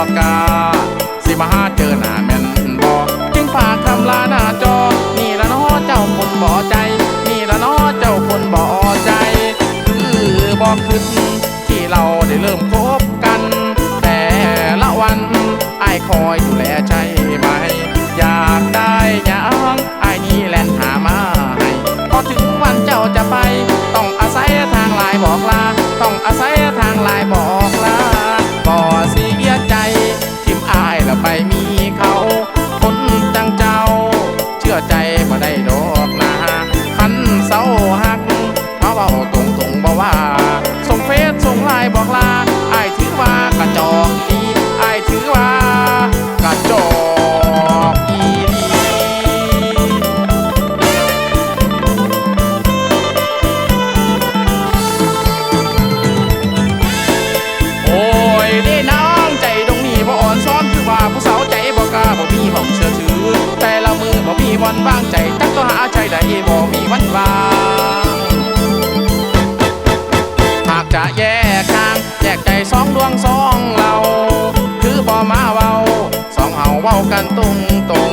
อกกาสิมาหาเจอหน้าแม่นบอกจึงฝากคำลาหน้าจอ นี่ละน้อเจ้าคนบ่ใจ นี่ละน้อเจ้าคนบ่ใจ คือบอกขึ้นที่เราได้เริ่มคบกัน แต่ละวันไอ้คอย บ่มีวันวางใจจักตัวหาใจได้บ่มีวันวางหากจะแยกทางแยกใจสองดวงสองเราคือบ่มาเว้าสองเฮาเว้ากันตรงตรง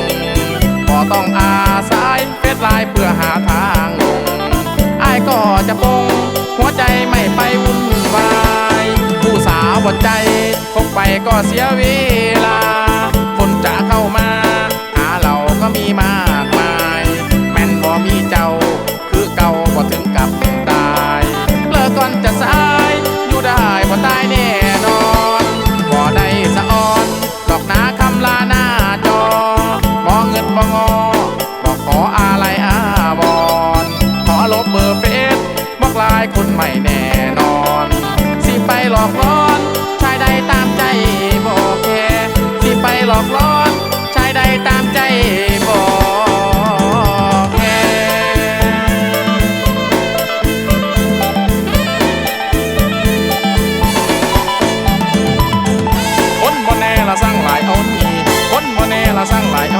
บ่ต้องอาศัยเฟซไลน์เพื่อหาทางลงอ้ก็จะปงหัวใจไม่ไปวุ่นวายผู้สาวบดใจคบไปก็เสียเวลา ขออะไรอาบอนขอลบเบอร์เฟซบอกลายคุณไม่แน่นอน สิไปหลอกล่อนชายใดตามใจบอกแค่สิไปหลอกล่อนชายใดตามใจบอกแคคนบ่แนละสั่งหลายเอานีคนบ่แน่ละร้างหลายเอา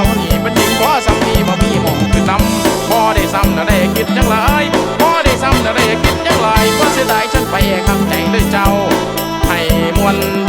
แต่ได้คิดจังเลายพอได้ซ้ำแะได้คิดจังเลยเพราะเสียดายฉันไปหักใจด้วยเจ้าให้มวล